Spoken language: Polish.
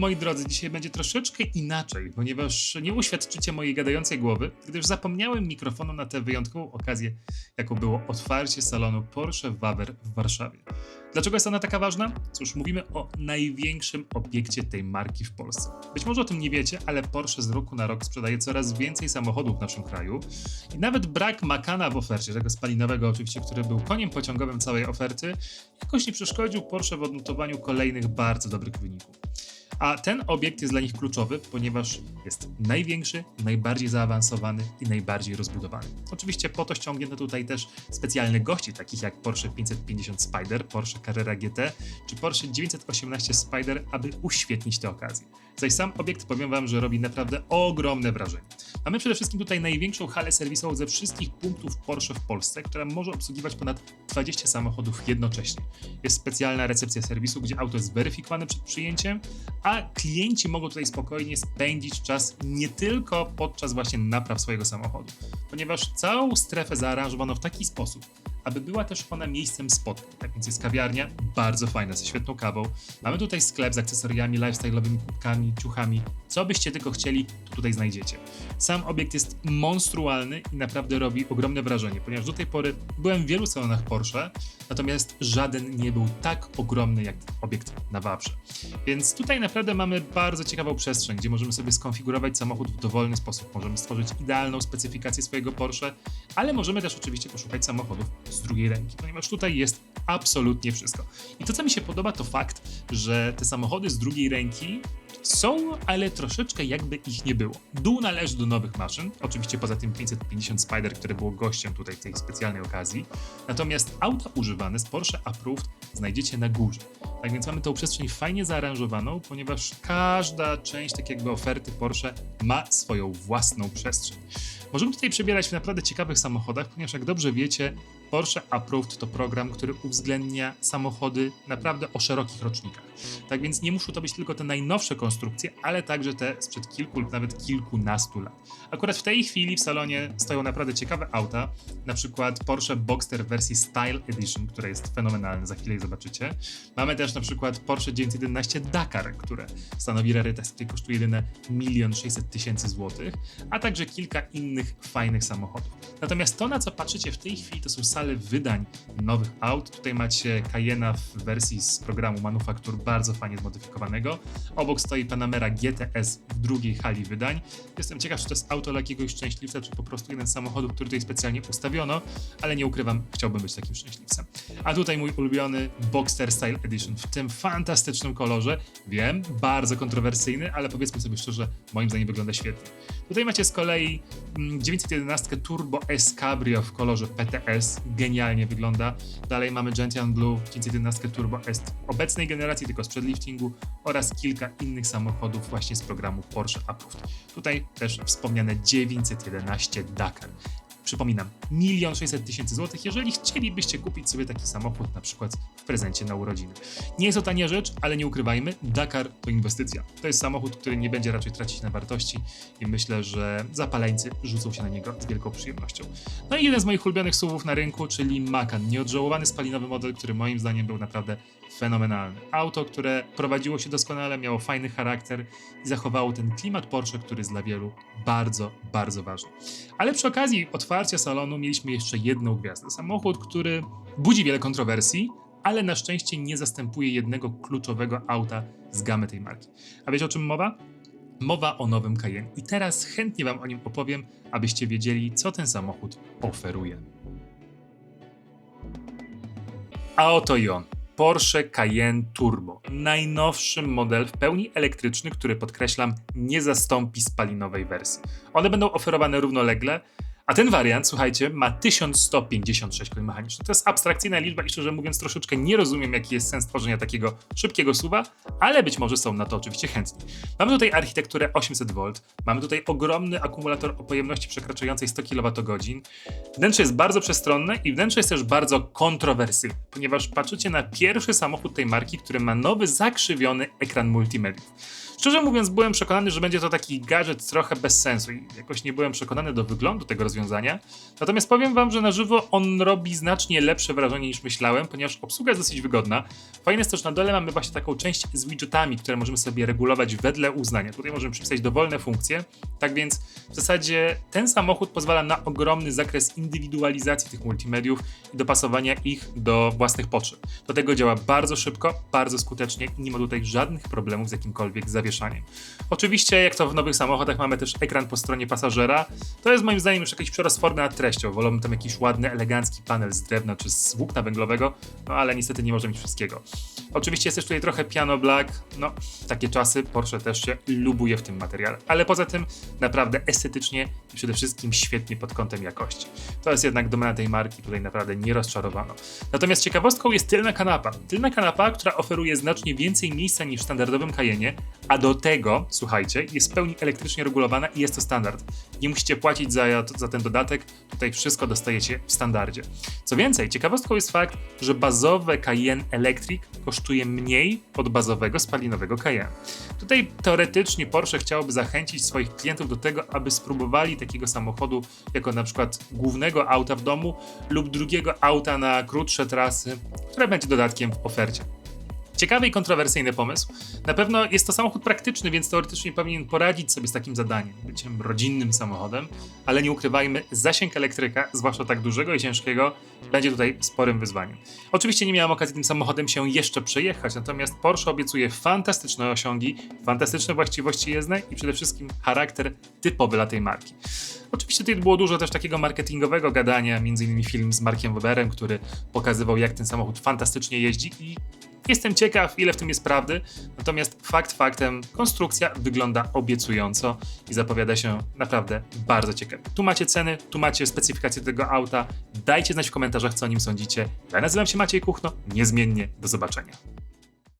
moi drodzy, dzisiaj będzie troszeczkę inaczej, ponieważ nie uświadczycie mojej gadającej głowy, gdyż zapomniałem mikrofonu na tę wyjątkową okazję, jaką było otwarcie salonu Porsche Wawer w Warszawie. Dlaczego jest ona taka ważna? Cóż, mówimy o największym obiekcie tej marki w Polsce. Być może o tym nie wiecie, ale Porsche z roku na rok sprzedaje coraz więcej samochodów w naszym kraju i nawet brak Makana w ofercie, tego spalinowego oczywiście, który był koniem pociągowym całej oferty, jakoś nie przeszkodził Porsche w odnotowaniu kolejnych bardzo dobrych wyników. A ten obiekt jest dla nich kluczowy, ponieważ jest największy, najbardziej zaawansowany i najbardziej rozbudowany. Oczywiście po to ściągnięto tutaj też specjalnych gości, takich jak Porsche 550 Spider, Porsche Carrera GT czy Porsche 918 Spider, aby uświetnić tę okazję. Zaś sam obiekt powiem Wam, że robi naprawdę ogromne wrażenie. Mamy przede wszystkim tutaj największą halę serwisową ze wszystkich punktów Porsche w Polsce, która może obsługiwać ponad 20 samochodów jednocześnie. Jest specjalna recepcja serwisu, gdzie auto jest weryfikowane przed przyjęciem, a klienci mogą tutaj spokojnie spędzić czas nie tylko podczas właśnie napraw swojego samochodu, ponieważ całą strefę zaaranżowano w taki sposób, aby była też ona miejscem spotkań. Tak więc jest kawiarnia, bardzo fajna, ze świetną kawą. Mamy tutaj sklep z akcesoriami, lifestyle'owymi kubkami, ciuchami. Co byście tylko chcieli, to tutaj znajdziecie. Sam obiekt jest monstrualny i naprawdę robi ogromne wrażenie, ponieważ do tej pory byłem w wielu salonach Porsche, natomiast żaden nie był tak ogromny jak obiekt na Wawrze. Więc tutaj naprawdę mamy bardzo ciekawą przestrzeń, gdzie możemy sobie skonfigurować samochód w dowolny sposób. Możemy stworzyć idealną specyfikację swojego Porsche, ale możemy też oczywiście poszukać samochodów z drugiej ręki, ponieważ tutaj jest absolutnie wszystko. I to, co mi się podoba, to fakt, że te samochody z drugiej ręki są, ale troszeczkę jakby ich nie było. Dół należy do nowych maszyn, oczywiście poza tym 550 Spider, które było gościem tutaj tej specjalnej okazji. Natomiast auta używane z Porsche Approved znajdziecie na górze. Tak więc mamy tą przestrzeń fajnie zaaranżowaną, ponieważ każda część tak jakby oferty Porsche ma swoją własną przestrzeń. Możemy tutaj przebierać w naprawdę ciekawych samochodach, ponieważ jak dobrze wiecie, Porsche Approved to program, który uwzględnia samochody naprawdę o szerokich rocznikach. Tak więc nie muszą to być tylko te najnowsze konstrukcje, ale także te sprzed kilku lub nawet kilkunastu lat. Akurat w tej chwili w salonie stoją naprawdę ciekawe auta, na przykład Porsche Boxster wersji Style Edition, które jest fenomenalne, za chwilę je zobaczycie. Mamy też na przykład Porsche 911 Dakar, które stanowi rarytas, który kosztuje jedyne 1 600 tysięcy złotych, a także kilka innych fajnych samochodów. Natomiast to, na co patrzycie w tej chwili, to są sale wydań nowych aut. Tutaj macie Cayena w wersji z programu Manufaktur bardzo fajnie zmodyfikowanego. Obok stoi Panamera GTS w drugiej hali wydań. Jestem ciekaw, czy to jest auto dla jakiegoś szczęśliwca, czy po prostu jeden z samochodów, który tutaj specjalnie ustawiono, ale nie ukrywam, chciałbym być takim szczęśliwcem. A tutaj mój ulubiony Boxster Style Edition w tym fantastycznym kolorze. Wiem, bardzo kontrowersyjny, ale powiedzmy sobie szczerze, moim zdaniem wygląda świetnie. Tutaj macie z kolei mm, 911 Turbo S Cabrio w kolorze PTS. Genialnie wygląda. Dalej mamy Gentian Blue 911 Turbo S obecnej generacji, tylko sprzed liftingu oraz kilka innych samochodów właśnie z programu Porsche Approved. Tutaj też wspomniane 911 Dakar. Przypominam, 1 600 tysięcy złotych, jeżeli chcielibyście kupić sobie taki samochód na przykład w prezencie na urodziny. Nie jest to tania rzecz, ale nie ukrywajmy, Dakar to inwestycja. To jest samochód, który nie będzie raczej tracić na wartości i myślę, że zapaleńcy rzucą się na niego z wielką przyjemnością. No i jeden z moich ulubionych słów na rynku, czyli Macan, nieodżałowany spalinowy model, który moim zdaniem był naprawdę fenomenalny. Auto, które prowadziło się doskonale, miało fajny charakter i zachowało ten klimat Porsche, który jest dla wielu bardzo, bardzo ważny. Ale przy okazji otwarcia salonu mieliśmy jeszcze jedną gwiazdę. Samochód, który budzi wiele kontrowersji, ale na szczęście nie zastępuje jednego kluczowego auta z gamy tej marki. A wiecie o czym mowa? Mowa o nowym Cayenne. I teraz chętnie Wam o nim opowiem, abyście wiedzieli, co ten samochód oferuje. A oto i on. Porsche Cayenne Turbo. Najnowszy model w pełni elektryczny, który podkreślam, nie zastąpi spalinowej wersji. One będą oferowane równolegle, a ten wariant, słuchajcie, ma 1156 koni mechanicznych. To jest abstrakcyjna liczba i szczerze mówiąc troszeczkę nie rozumiem, jaki jest sens tworzenia takiego szybkiego suwa, ale być może są na to oczywiście chętni. Mamy tutaj architekturę 800V, mamy tutaj ogromny akumulator o pojemności przekraczającej 100 kWh. Wnętrze jest bardzo przestronne i wnętrze jest też bardzo kontrowersyjne, ponieważ patrzycie na pierwszy samochód tej marki, który ma nowy, zakrzywiony ekran multimediów. Szczerze mówiąc, byłem przekonany, że będzie to taki gadżet trochę bez sensu i jakoś nie byłem przekonany do wyglądu tego rozwiązania. Natomiast powiem wam, że na żywo on robi znacznie lepsze wrażenie niż myślałem, ponieważ obsługa jest dosyć wygodna. Fajne jest też, na dole mamy właśnie taką część z widgetami, które możemy sobie regulować wedle uznania. Tutaj możemy przypisać dowolne funkcje. Tak więc w zasadzie ten samochód pozwala na ogromny zakres indywidualizacji tych multimediów i dopasowania ich do własnych potrzeb. Do tego działa bardzo szybko, bardzo skutecznie i nie ma tutaj żadnych problemów z jakimkolwiek zawieszaniem. Oczywiście, jak to w nowych samochodach, mamy też ekran po stronie pasażera. To jest moim zdaniem już jakiś przerost formy nad treścią. Wolałbym tam jakiś ładny, elegancki panel z drewna czy z włókna węglowego, no ale niestety nie może mieć wszystkiego. Oczywiście jest też tutaj trochę piano black, no takie czasy, Porsche też się lubuje w tym materiale. Ale poza tym naprawdę estetycznie i przede wszystkim świetnie pod kątem jakości. To jest jednak domena tej marki, tutaj naprawdę nie rozczarowano. Natomiast ciekawostką jest tylna kanapa. Tylna kanapa, która oferuje znacznie więcej miejsca niż w standardowym Cayenne, a do tego, słuchajcie, jest w pełni elektrycznie regulowana i jest to standard. Nie musicie płacić za, za ten dodatek, tutaj wszystko dostajecie w standardzie. Co więcej, ciekawostką jest fakt, że bazowe Cayenne Electric kosztuje mniej od bazowego spalinowego Cayenne. Tutaj teoretycznie Porsche chciałoby zachęcić swoich klientów do tego, aby spróbowali takiego samochodu jako na przykład głównego auta w domu lub drugiego auta na krótsze trasy, które będzie dodatkiem w ofercie. Ciekawy i kontrowersyjny pomysł. Na pewno jest to samochód praktyczny, więc teoretycznie powinien poradzić sobie z takim zadaniem, byciem rodzinnym samochodem, ale nie ukrywajmy, zasięg elektryka, zwłaszcza tak dużego i ciężkiego, będzie tutaj sporym wyzwaniem. Oczywiście nie miałem okazji tym samochodem się jeszcze przejechać, natomiast Porsche obiecuje fantastyczne osiągi, fantastyczne właściwości jezdne i przede wszystkim charakter typowy dla tej marki. Oczywiście tutaj było dużo też takiego marketingowego gadania, innymi film z Markiem Weberem, który pokazywał jak ten samochód fantastycznie jeździ i Jestem ciekaw, ile w tym jest prawdy, natomiast fakt faktem, konstrukcja wygląda obiecująco i zapowiada się naprawdę bardzo ciekawie. Tu macie ceny, tu macie specyfikację tego auta. Dajcie znać w komentarzach, co o nim sądzicie. Ja nazywam się Maciej Kuchno, niezmiennie do zobaczenia.